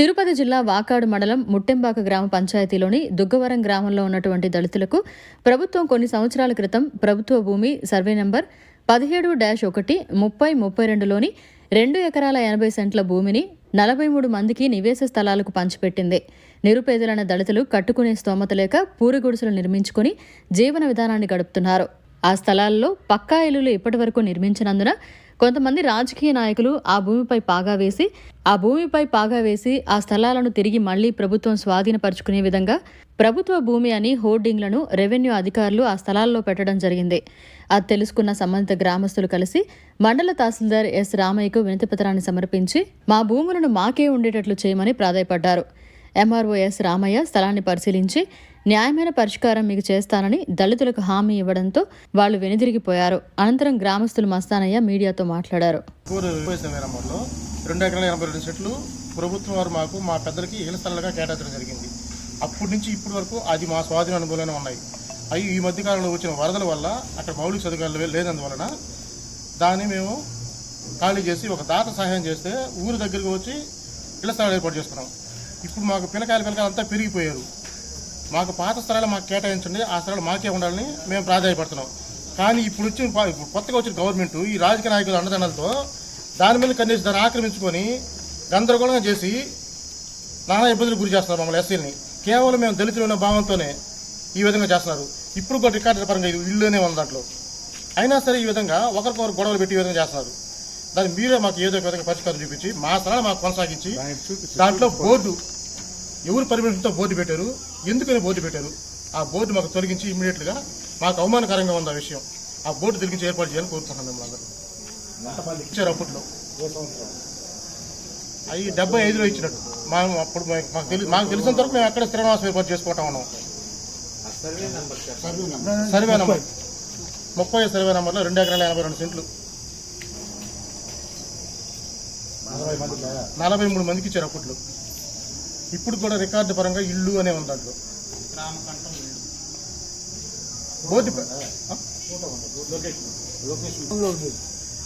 తిరుపతి జిల్లా వాకాడు మండలం ముట్టెంబాక గ్రామ పంచాయతీలోని దుగ్గవరం గ్రామంలో ఉన్నటువంటి దళితులకు ప్రభుత్వం కొన్ని సంవత్సరాల క్రితం ప్రభుత్వ భూమి సర్వే నంబర్ పదిహేడు డాష్ ఒకటి ముప్పై ముప్పై రెండులోని రెండు ఎకరాల ఎనభై సెంట్ల భూమిని నలభై మూడు మందికి నివేశ స్థలాలకు పంచిపెట్టింది. నిరుపేదలైన దళితులు కట్టుకునే స్తోమత లేక పూరిగుడుసులు నిర్మించుకుని జీవన విధానాన్ని గడుపుతున్నారు. ఆ స్థలాల్లో పక్కా ఇల్లులు ఇప్పటివరకు నిర్మించినందున కొంతమంది రాజకీయ నాయకులు ఆ భూమిపై పాగా వేసి ఆ భూమిపై పాగా వేసి ఆ స్థలాలను తిరిగి మళ్ళీ ప్రభుత్వం స్వాధీనపరుచుకునే విధంగా ప్రభుత్వ భూమి అని హోర్డింగ్లను రెవెన్యూ అధికారులు ఆ స్థలాల్లో పెట్టడం జరిగింది. అది తెలుసుకున్న సంబంధిత గ్రామస్తులు కలిసి మండల తహసీల్దార్ ఎస్ రామయ్యకు వినతిపత్రాన్ని సమర్పించి మా భూములను మాకే ఉండేటట్లు చేయమని ప్రాధాయపడ్డారు. ఎంఆర్ఓఎస్ రామయ్య స్థలాన్ని పరిశీలించి న్యాయమైన పరిష్కారం మీకు చేస్తానని దళితులకు హామీ ఇవ్వడంతో వాళ్ళు వెనుదిరిగిపోయారు. అనంతరం గ్రామస్తులు మస్తానయ్య మీడియాతో మాట్లాడారు. రెండు ఎకరాల ఎనభై రెండు సెట్లు ప్రభుత్వం వారు మాకు మా పెద్దలకి ఇళ్ళ స్థలాలుగా కేటాయించడం జరిగింది. అప్పటి నుంచి ఇప్పటి వరకు అది మా స్వాధీన అనుభవంలోనే ఉన్నాయి. అవి ఈ మధ్య కాలంలో వచ్చిన వరదల వల్ల అక్కడ మౌలిక సదుపాయాలు లేనందువలన దాన్ని మేము ఖాళీ చేసి ఒక దాత సహాయం చేస్తే ఊరి దగ్గరకు వచ్చి ఇళ్ళ స్థలాలు ఏర్పాటు చేసుకున్నాం. ఇప్పుడు మాకు పిల్లకాయల పిల్లకాయలు అంతా పెరిగిపోయారు. మాకు పాత స్థలాలు మాకు కేటాయించండి ఆ స్థలాలు మాకే ఉండాలని మేము ప్రాధాన్యపడుతున్నాం. కానీ ఇప్పుడు వచ్చిన పా- ఇప్పుడు కొత్తగా వచ్చిన గవర్నమెంట్ ఈ రాజకీయ నాయకుల అండదండలతో దాని మీద కనీసం దాన్ని ఆక్రమించుకొని గందరగోళంగా చేసి నానా ఇబ్బందులు గురి చేస్తున్నారు మమ్మల్ని ఎస్సీలని. కేవలం మేము దళితులు ఉన్న భావంతోనే ఈ విధంగా చేస్తున్నారు. ఇప్పుడు కూడా రికార్డుల పరంగా ఇది ఇల్లునే ఉంది దాంట్లో. అయినా సరే ఈ విధంగా ఒకరికొకరు గొడవలు పెట్టి ఈ విధంగా చేస్తున్నారు. దాన్ని మీరే మాకు ఏదో ఒక విధంగా పరిష్కారం చూపించి మా స్థలాన్ని మాకు కొనసాగించి దాంట్లో బోర్డు ఎవరు పర్మిషన్తో బోర్డు పెట్టారు ఎందుకని బోర్డు పెట్టారు ఆ బోర్డు మాకు తొలగించి ఇమ్మీడియట్గా మాకు అవమానకరంగా ఉంది ఆ విషయం ఆ బోర్డు తొలగించి ఏర్పాటు చేయాలని కోరుకుంటున్నాం మిమ్మల్ని అందరూ. ఇచ్చారు అప్పట్లో. అవి డెబ్బై ఐదులో ఇచ్చినట్టు. మా అప్పుడు మాకు తెలి మాకు తెలిసినంత వరకు మేము అక్కడ స్థిరనివాసం ఏర్పాటు చేసుకుంటా ఉన్నాం. Survey number. ముప్పై సర్వే నంబర్లో రెండు ఎకరాల ఎనభై రెండు సెంట్లు. నలభై మూడు మందికి ఇచ్చారు అప్పట్లో. ఇప్పుడు కూడా రికార్డు పరంగా ఇల్లు అనే ఉంది దాంట్లో. బోర్డు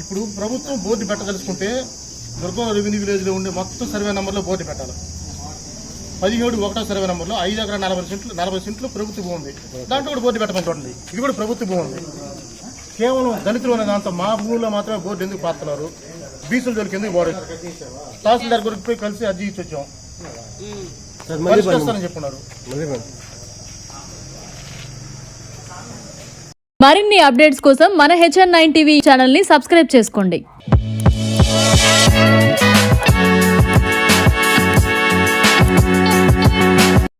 ఇప్పుడు ప్రభుత్వం బోర్డు పెట్టదలుచుకుంటే దుర్గం రెవెన్యూ విలేజ్లో ఉండే మొత్తం సర్వే నెంబర్లో బోర్డు పెట్టాలి. పదిహేడు ఒకటో సర్వే నెంబర్లో ఐదు ఎకరా నలభై సెంట్లు నలభై సెంట్లు ప్రభుత్వ భూమి ఉంది. దాంట్లో కూడా బోర్డు పెట్టమని ఇది కూడా ప్రభుత్వ భూమి ఉంది. కేవలం దళితులు అనే దాంతో మా భూమిలో మాత్రమే బోర్డు ఎందుకు పారుతున్నారు బీసుల జోలికి ఎందుకు బోర్డు తహసీల్దార్ గురికి పోయి కలిసి అర్జీ ఇచ్చి వచ్చాం. పరిష్కరిస్తానని చెప్పున్నారు మరిన్ని అప్డేట్స్ కోసం మన హెచ్ఎన్ నైన్ టీవీ ఛానల్ని సబ్స్క్రైబ్ చేసుకోండి.